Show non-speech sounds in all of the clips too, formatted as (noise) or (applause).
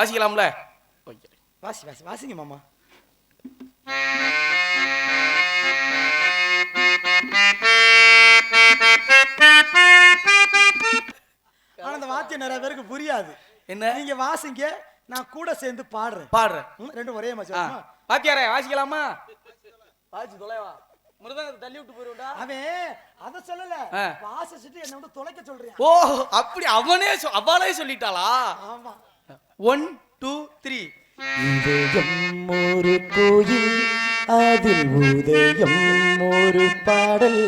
வாசிக்கலாம்ல okay வாசி வாசி வாசிங்க மாமா. ஆனா அந்த வாத்தியம் நிறைய பேருக்கு புரியாது. என்ன? நீங்க வாசிங்க நான் கூட சேர்ந்து பாடுறேன். பாடுறேன். ரெண்டும் ஒரே ஆ. மச்சான் பாத்தியாரே வாசிக்கலாமா? வாசி தொலைவா? முருதங்க தள்ளி விட்டு போயிருடா அவன் அத சொல்லல. வாசிச்சுட்டு என்ன தொலைக்க சொல்றியா ஓ அப்படி அவனே அவளே சொல்லிட்டாளா? ஆமா. ஒன் டூ த்ரீ இதயம் ஒரு கோயில் அதில் உதயம் ஒரு பாடல்.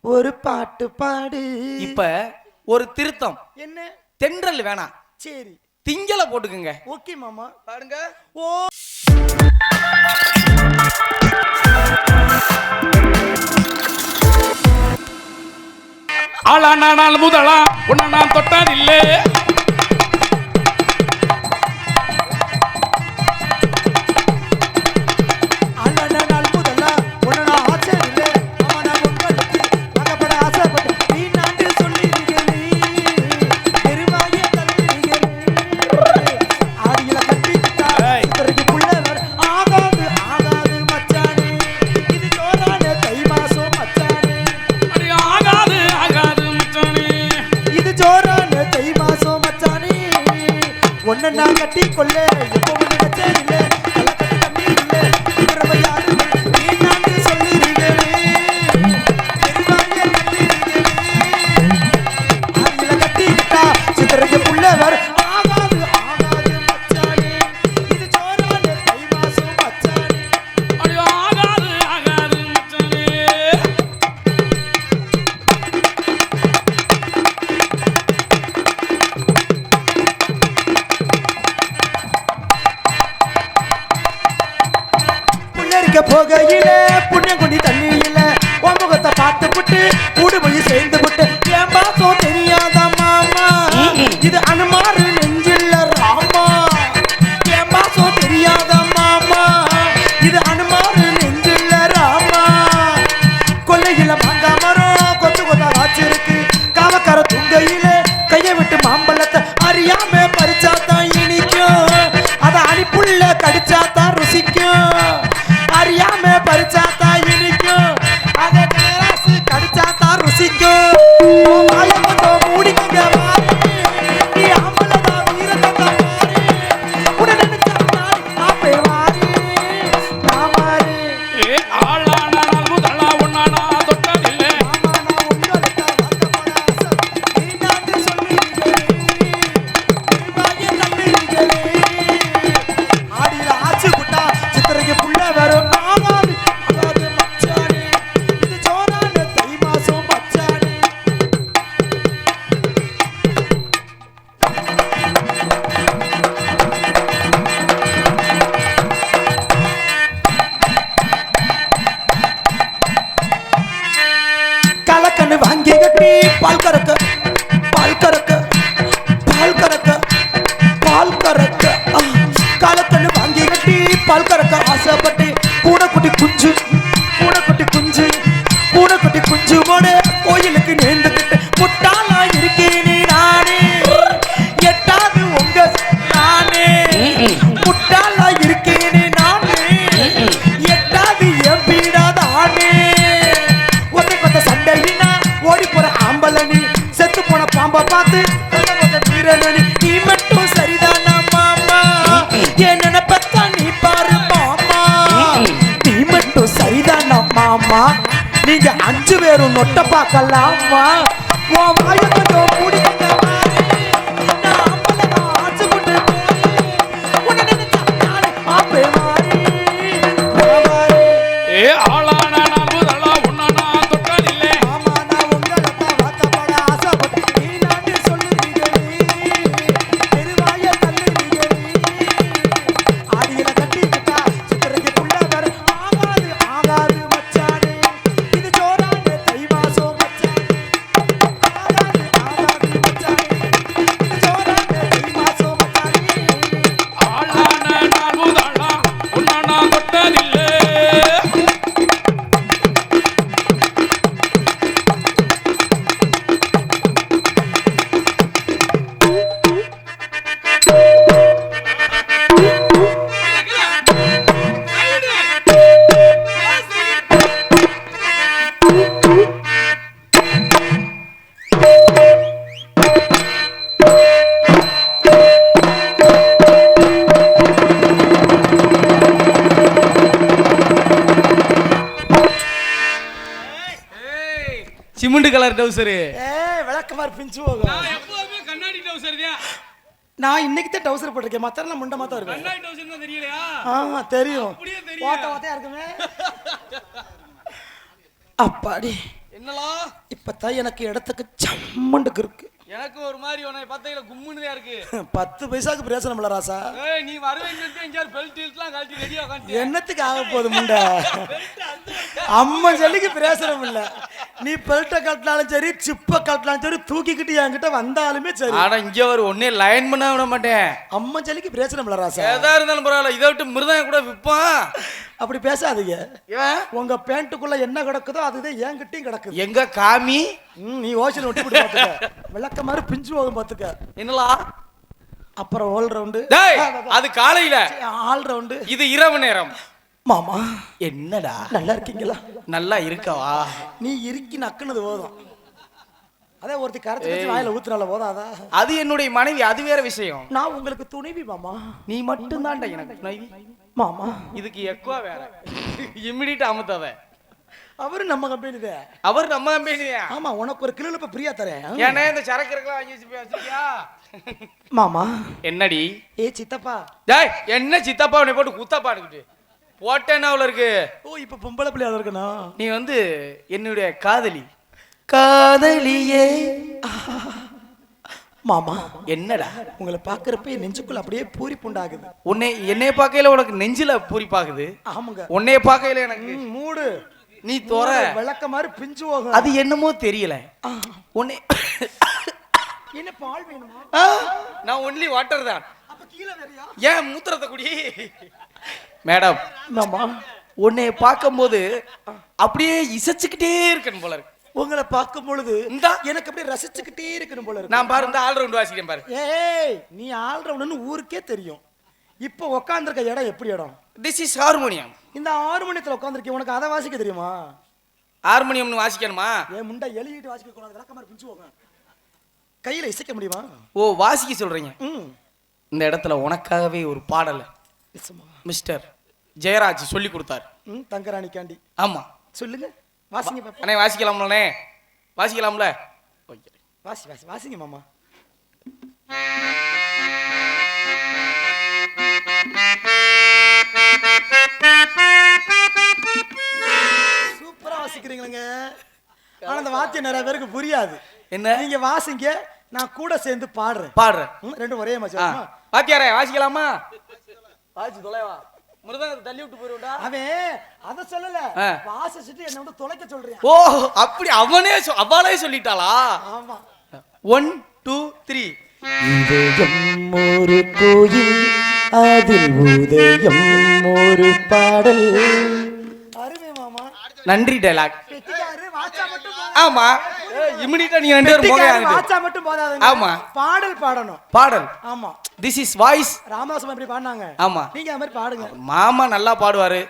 ஒரு பாட்டு பாடு. இப்ப ஒரு திருத்தம். என்ன? தென்றல் வேணாம். சரி. திங்கள போட்டுக்குங்க. ஓகே மாமா. பாடுங்க. ஓ. ஆளானால் முதலா உன்னை நான் தொட்டதில்லை நான் கட்டி கொள்ள எப்பவும் பால் கறக்க பால் கறக்க பால் கறக்க பால் கறக்க. பால் கறக்க ஆசைப்பட்டு பூனைக்குட்டி குஞ்சு பூனைக்குட்டி குஞ்சு பூனைக்குட்டி குஞ்சு மோட கோயிலுக்கு நேர்ந்துக்கிட்டு முட்டாளா இருக்கேனே நானே எட்டாவது உங்க நானே முட்டாளா இருக்கேனே நானே எட்டாவது என் பீடாதானே ஒத்தை கொத்த சண்டையினா ஓடி போற ஆம்பளனி செத்து போன பாம்பை பார்த்து அம்மா நீங்க அஞ்சு பேரும் நொட்ட அம்மா உன் கலர் டவுசரு ஏ விளக்கமாறு பிஞ்சு போகும். நான் எப்பவுமே கண்ணாடி டவுசர் தான். நான் இன்னைக்கு தான் டவுசர் போட்டிருக்கேன் மத்தெல்லாம் முண்ட மாத்தம் இருக்கேன் கண்ணாடி டவுசர் தான் தெரியலையா? ஆ தெரியும். அப்படியே தெரியும். ஓட்ட ஓட்டையா இருக்குமே? அப்பாடி. என்னலா இப்பதான் எனக்கு இடத்துக்கு சம்மண்டுக்கு இருக்கு. எனக்கு ஒரு மாதிரி உன்னை பார்த்தீங்களா கும்முன்னு இருக்கு. பத்து பைசாக்கு பிரயோசனம் இல்ல ராசா. நீ வருவேன்னு எங்கேயாவது பெல்ட் இழுத்துலாம் கழட்டி ரெடியா உட்காந்து என்னத்துக்கு ஆக போகுது முண்டை? (laughs) அம்மன் சொல்லிக்கு பிரயோசனம் இல்ல. நீ பெல்ட்ட கட்டினாலும் சரி சிப்ப கட்டினாலும் சரி தூக்கிக்கிட்டு என்கிட்ட வந்தாலுமே சரி. ஆனா இங்க ஒரு ஒன்னே லைன் பண்ண விட மாட்டேன். அம்மன் சொல்லிக்கு பிரயோசனம் இல்ல ராசா. எதா இருந்தாலும் பரவாயில்ல இதை விட்டு மிருதம் கூட விற்பான் அப்படி பேசாதீங்க. உங்க பேண்ட்டுக்குள்ள என்ன கிடக்குதோ அதுதான் என்கிட்டயும் கிடக்குது. எங்க காமி? நீ ஓசல் போட்டு பாத்துக்க விளக்க மாதிரி பிஞ்சு போகும் பாத்துக்க என்னலா அப்புறம் ஆல் ரவுண்டு அது காலையில. ஆல் ரவுண்டு இது இரவு நேரம். மாமா. என்னடா? நல்லா இருக்கீங்களா? நல்லா இருக்கவா? நீ இறுக்கி நக்குனது போதும். அதே ஒருத்தி கரைச்சி கரைச்சி வாயில ஊத்துனால போதாதா? அது என்னுடைய மனைவி அது வேற விஷயம். நான் உங்களுக்கு துணைவி மாமா. நீ மட்டும் தான்டா எனக்கு துணைவி. மாமா. இதுக்கு எக்குவா வேற. இம்மிடியா அமுத்தவ அவரு நம்ம கம்பெனி தான் அவர் நம்ம கம்பெனி ஆமா உனக்கு ஒரு கிலோ ஃப்ரீயா தரேன். ஏன்னா இந்த சரக்கு இருக்கலாம் வாங்கி வச்சு வச்சிருக்கியா மாமா. என்னடி? ஏ சித்தப்பா. டேய் என்ன சித்தப்பா உன்னை போட்டு குத்தப்பாடுக்கிட்டு போட்டேன்னா அவ்வளோ இருக்கு? ஓ இப்ப பொம்பளை பிள்ளையா இருக்கணும். நீ வந்து என்னுடைய காதலி. காதலியே. மாமா என்னடா? உங்களை பாக்குறப்ப என் நெஞ்சுக்குள்ள அப்படியே பூரி புண்டாகுது. உன்னை என்னைய பார்க்கையில உனக்கு நெஞ்சில பூரிப்பாகுது ஆமாங்க. உன்னைய பார்க்கையில எனக்கு மூடு. நீ தோற. விளக்க மாதிரி பிஞ்சு போகும். அது என்னமோ தெரியல. உன்னை என்ன பால் வேணுமா? நான் ஒன்லி வாட்டர் தான். ஏன் மூத்திரத்தை குடி? மேடம் மாமா உன்னை பார்க்கும்போது அப்படியே இசைச்சுக்கிட்டே இருக்கணும் போல இருக்கு. உங்களை பார்க்கும் பொழுது இந்தா. எனக்கு அப்படியே ரசிச்சுக்கிட்டே இருக்கணும் போல இருக்கு. நான் பாரு இந்த ஆல் ரவுண்ட் வாசிக்கிறேன் பாரு. ஏய் நீ ஆள்றவனு ஊருக்கே தெரியும். இப்போ உக்காந்துருக்க இடம் எப்படி இடம்? திஸ் இஸ் ஹார்மோனியம் இந்த ஆறு மணித்துல உட்காந்துருக்கேன் உனக்கு அதை வாசிக்க தெரியுமா? ஹார்மோனியம்னு வாசிக்கணுமா? ஏன் முண்டை எழுதிட்டு வாசிக்க கூடாது விளக்க மாதிரி பிஞ்சு போகும் கையில இசைக்க முடியுமா? ஓ வாசிக்க சொல்றீங்க. ம். இந்த இடத்துல உனக்காகவே ஒரு பாடல். மிஸ்டர் ஜெயராஜ் சொல்லி கொடுத்தாரு. ம் தங்கராணி காண்டி. ஆமா. சொல்லுங்க. வாசிங்க பாப்பா. அண்ணே வாசிக்கலாம்லண்ணே. வாசிக்கலாம்ல. ஓகே வாசி வாசி வாசிங்க மாமா. சூப்பரா வாசிக்கிறீங்களேங்க. ஆனா அந்த வாத்தியம் நிறைய பேருக்கு புரியாது. என்ன? நீங்க வாசிங்க நான் கூட சேர்ந்து பாடுறேன். பாடுறேன். ம், ரெண்டும் ஒரே. மாதிரி வாத்தியாரே வாசிக்கலாமா? வாசி தொலைவா மிருதங்கத்தை தள்ளி விட்டு போயிருடா அவன் அத சொல்லல. வாசிச்சுட்டு என்ன வந்து தொலைக்க சொல்றேன் ஓ அப்படி அவனே அவளே சொல்லிட்டாளா? ஆமா. ஒன் டூ த்ரீ இதயம் ஒரு கோயில் அதில் உதயம் ஒரு பாடல். அருமை மாமா. நன்றி டைலாக் ஆமா. இமிடியா நீங்க ரெண்டு பேரும் மட்டும் போதாதுங்க ஆமா. பாடல் பாடணும். பாடல். ஆமா. திஸ் இஸ் வாய்ஸ் ராமதாசம் எப்படி பாடினாங்க. ஆமா. நீங்க அது மாதிரி பாடுங்க. மாமா நல்லா பாடுவாரு.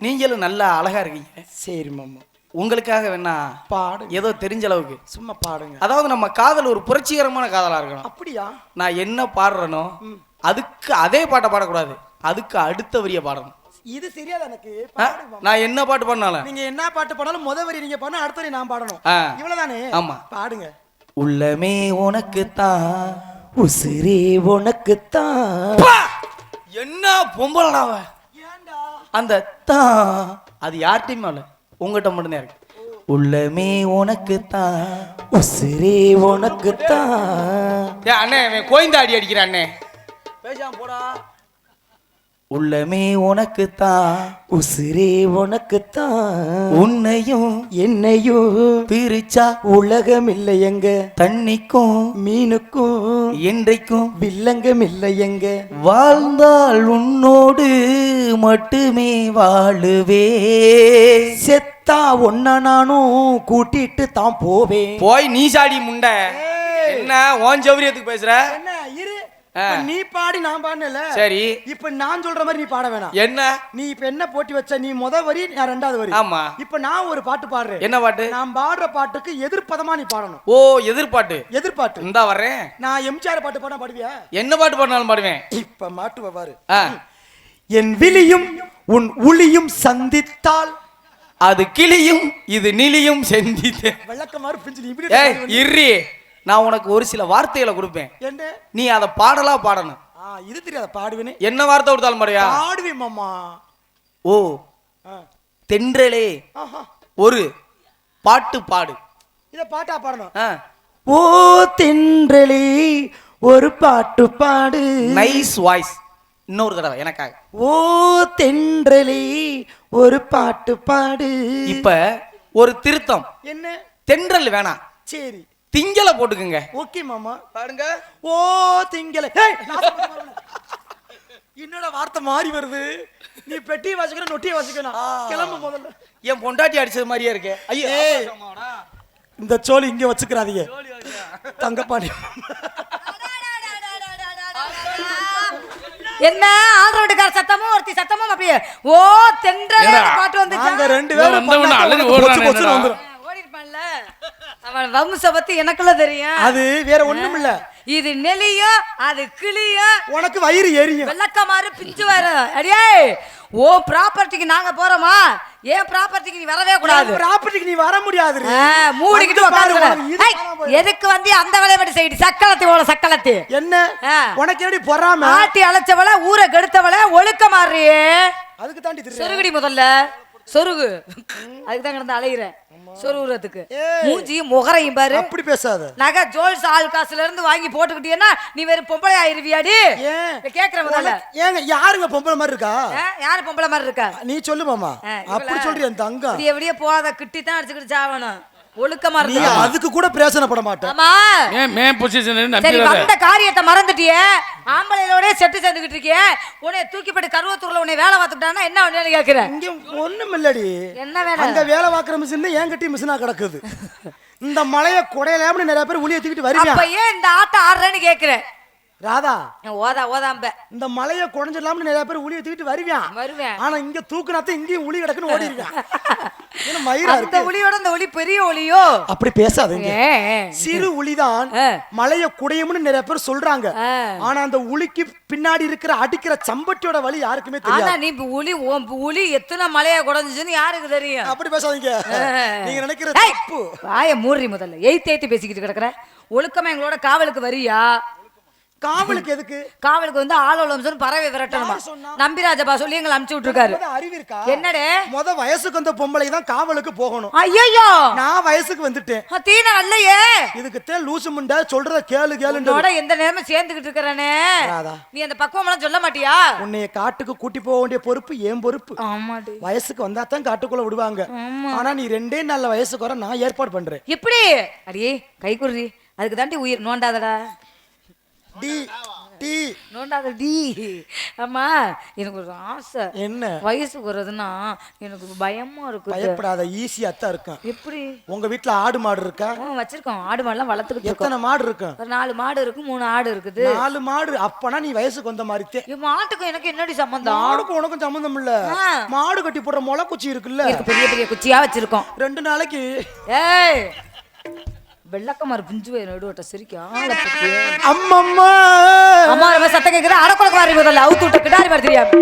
நீங்களும் நல்லா அழகா இருக்கீங்க. சரி மாமா. உங்களுக்காக வேணா பாடுங்க. ஏதோ தெரிஞ்ச அளவுக்கு. சும்மா பாடுங்க. அதாவது நம்ம காதல் ஒரு புரட்சிகரமான காதலா இருக்கணும். அப்படியா? நான் என்ன பாடுறேனோ அதுக்கு அதே பாட்டை பாடக்கூடாது. அதுக்கு அடுத்த வரிய பாடணும். இது தெரியாது எனக்கு. நான் என்ன பாட்டு பண்ணாலும் நீங்க என்ன பாட்டு பாடாலும் முத வரி நீங்க பாடணும் அடுத்த வரி நான் பாடணும். ஆ. இவ்வளவுதானே? ஆமா. பாடுங்க. உள்ளமே உனக்கு தான் உசிரே உனக்குத்தான். என்ன பொம்பளடா அவ? ஏன்டா? அந்த தான். அது யார்கிட்டயுமே இல்ல உங்ககிட்ட மட்டும்தான் இருக்கு. உள்ளமே உனக்கு தான் உசிரே உனக்குத்தான். ஏ அண்ணே கோயந்தாடி அடிக்கிற அண்ணே. பேசாம போடா. உள்ளமே உனக்கு தான் உசிரே உனக்குத்தான். உன்னையும் என்னையும் பிரிச்சா உலகம் இல்லை எங்க. தண்ணிக்கும் மீனுக்கும் என்றைக்கும் வில்லங்கம் இல்லை எங்க வாழ்ந்தால் உன்னோடு மட்டுமே வாழுவே. செத்தா ஒன்ன நானும் கூட்டிட்டு தான் போவேன். போய் நீ சாடி முண்டை. என்ன ஓன் சௌரியத்துக்கு பேசுற? என்ன இரு. நீ பாடி நான் பாடல சரி. இப்ப நான் சொல்ற மாதிரி நீ பாட வேணாம். என்ன? நீ இப்ப என்ன போட்டி வச்ச? நீ முத வரி நான் ரெண்டாவது வரி. ஆமா. இப்ப நான் ஒரு பாட்டு பாடுறேன். என்ன பாட்டு? நான் பாடுற பாட்டுக்கு எதிர்ப்பதமா நீ பாடணும். ஓ எதிர்பாட்டு எதிர்பாட்டு இந்தா வர்றேன். நான் எம்ஜிஆர் பாட்டு பாட பாடுவியா? என்ன பாட்டு பாடினாலும் பாடுவேன். இப்ப மாட்டுவ பாரு. என் விழியும் உன் உளியும் சந்தித்தால். அது கிளியும் இது நிலியும் செந்தித்து விளக்கமாறு பிஞ்சு இர்ரி. நான் உனக்கு ஒரு சில வார்த்தைகளை கொடுப்பேன். என்ன நீ அதை பாடலா பாடணும். ஆ இது தெரியாத? பாடுவேனே. என்ன வார்த்தை கொடுத்தாலும் மறையா பாடுவேன் மாமா. ஓ ஆ. தென்றலே. ஒரு பாட்டு பாடு. இத பாட்டா பாடணும். ஓ தென்றலே ஒரு பாட்டு பாடு. நைஸ் வாய்ஸ் இன்னொரு தடவை எனக்காக. ஓ தென்றலே ஒரு பாட்டு பாடு. இப்ப ஒரு திருத்தம். என்ன? தென்றல் வேணாம். சரி. திங்களை போட்டுக்குங்க. ஓகே மாமா. பாடுங்க ஓ திங்கள. என்னோட வார்த்தை மாறி வருது? நீ பெட்டி வாசிக்கணும் நொட்டியை வாசிக்கணும் கிளம்பு முதல்ல என் பொண்டாட்டி அடிச்சது மாதிரியே இருக்கு. ஐயோ. இந்த சோழி இங்க வச்சுக்கிறாதீங்க. தங்கப்பாடி. என்ன? ஆள்ரோட்டுக்கார சத்தமும் ஒருத்தி சத்தமும் அப்படியே. ஓ தென்றல் என்னடா? பாட்டு வந்துச்சு? ரெண்டு பேரும் வந்தவன ஓடுறானே. ஓடிருப்பான்ல. அவன் வம்ச பத்தி எனக்குள்ள தெரியும். அது வேற ஒண்ணும் இல்ல. இது நெலியும் அது கிளியும் உனக்கு வயிறு எரியும். வெள்ளக்கமாறு பிஞ்சு வர. அடியே ஓ ப்ராப்பர்ட்டிக்கு நாங்க போறோமா? ஏன் ப்ராப்பர்ட்டிக்கு நீ வரவே கூடாது. ப்ராப்பர்ட்டிக்கு நீ வர முடியாது மூடிக்கிட்டு உட்காந்து. எதுக்கு வந்து அந்த வேலையை மட்டும் செய்யிட்டு சக்களத்தி ஓட சக்களத்தி என்ன. உனக்கு எப்படி பொறாம? ஆட்டி அழைச்சவள ஊரை கெடுத்தவள ஒழுக்க மாறியே அதுக்கு தாண்டி சொருகுடி முதல்ல. சொருகு. அதுக்கு தான் கிடந்து அலையிறேன். சொருகுறதுக்கு. ஏய். மூஞ்சியும் முகரையும் பாரு. அப்படி பேசாத. நகை ஜோல்ஸ் ஆள் காசுல இருந்து வாங்கி போட்டுக்கிட்டீங்கன்னா நீ வெறும் பொம்பளை ஆயிருவியாடி? ஏன்? இதை கேக்குற முதல்ல உனக்கு- ஏங்க யாருங்க பொம்பளை மாதிரி இருக்கா? யாரு பொம்பளை மாதிரி இருக்கா? நீ சொல்லு மாமா. அப்படி? சொல்றியா தங்கம்? விடிய விடிய போகாத கிட்டி தான் அடிச்சுக்கிட்டு சாவணும். ஒழுக்கமா நீ இருந்தா அதுக்கு கூட பிரயோசனப்பட மாட்டேன் ஆமா. ஏன் மே பொசிஷன் சரி வந்த காரியத்தை மறந்துட்டியே. ஆம்பளையோட செட்டு சேர்ந்துகிட்டு இருக்கியே. உன்னை தூக்கிப்பட்டு கருவத்தூர்ல உன்னை வேலை பார்த்துக்கிட்டான்னா என்ன வேணும்னு கேக்குறேன் இங்க ஒண்ணும் இல்லடி. என்ன வேலை? அங்க வேலை பார்க்குற மிஷின் என் கட்டி மிஷினா கிடக்குது. இந்த மலைய குடையலாம்னு நிறைய பேர் உளிய தூக்கிட்டு அப்ப வருவேன் ஏன் இந்த ஆட்டம் ஆடுறேன்னு கேக்குறேன் ராதா ஓதா ஓதாம்ப இந்த மலைய குடைஞ்சிடலாம்னு நிறைய பேர் உளிய தூக்கிட்டு வருவேன் வருவேன். ஆனா இங்க தூக்குனாத்த இங்கேயும் உளி கிடக்குன்னு ஓடிருவேன் (laughs) என்ன மயிரா அந்த ஒளியோட அந்த ஒளி பெரிய ஒளியோ அப்படி பேசாதீங்க? சிறு உளிதான். மலைய குடையும்னு நிறைய பேர் சொல்றாங்க. ஆனா அந்த உளிக்கு பின்னாடி இருக்கிற அடிக்கிற சம்பட்டியோட வலி யாருக்குமே ஆனா தெரியாது. நீ இப்ப உளி உளி எத்தனை மலையா குறைஞ்சுன்னு யாருக்கு தெரியும்? அப்படி பேசாதீங்க. நீங்க நினைக்கிற தப்பு. வாயை மூடி முதல்ல. எய்த் எய்த்து பேசிக்கிட்டு கிடக்குற. ஒழுக்கமா எங்களோட காவலுக்கு வரியா? காவலுக்கு எதுக்கு? காவலுக்கு வந்து ஆளோலம் பறவை விரட்டணுமா? நம்பிராஜபா சொல்லி எங்களை அனுப்பிச்சு விட்டுருக்காரு. அறிவு இருக்கா? என்னடே? முத வயசுக்கு வந்த பொம்பளை தான் காவலுக்கு போகணும். ஐயோ நான் வயசுக்கு வந்துட்டேன். தீனா அல்லையே! இதுக்குத்தான் லூசு முண்டை சொல்றத கேளு கேளுன்னு உன்னோட எந்த நேரமும் சேர்ந்துகிட்டு இருக்கிறானே. நீ அந்த பக்குவம் எல்லாம் சொல்ல மாட்டியா? உன்னைய காட்டுக்கு கூட்டி போக வேண்டிய பொறுப்பு ஏன் பொறுப்பு? ஆமாடி. வயசுக்கு வந்தா தான் காட்டுக்குள்ள விடுவாங்க. ஆனா நீ ரெண்டே நல்ல வயசுக்கு வர நான் ஏற்பாடு பண்றேன். எப்படி? அடியே கை குடுறி அதுக்கு தாண்டி உயிர் நோண்டாதடா. டி டி. நோண்டாத டி. ஆமா எனக்கு ஒரு ஆசை. என்ன? வயசுக்கு வர்றதுன்னா எனக்கு பயமா இருக்குது. பயப்படாத ஈஸியா தான் இருக்கும் எப்படி? உங்க வீட்ல ஆடு மாடு இருக்கா? வச்சிருக்கோம். ஆடு மாடுலாம் வளர்த்துக்கிட்டு எத்தனை மாடு இருக்கும் ஒரு நாலு மாடு இருக்கு மூணு ஆடு இருக்குது. நாலு மாடு. அப்பனா நீ வயசுக்கு வந்த மாதிரி மாட்டுக்கும் எனக்கு என்னடி சம்பந்தம்? மாடுக்கும் உனக்கும் சம்மந்தம் இல்ல. மாடு கட்டி போடுற முளை குச்சி இருக்குல்ல. இருக்கு பெரிய பெரிய குச்சியா வச்சிருக்கோம். ரெண்டு நாளைக்கு ஏய் வெள்ளக்கமாறு பிஞ்சு போய் நடுவட்ட சிரிக்கும் பத்தி. அம்மம்மா! அம்மா ரொம்ப சத்தம் கேக்குற அடக்குழக்கு வாரி முதல்ல அவுத்து விட்ட கிடாரி மாதிரி தெரியாது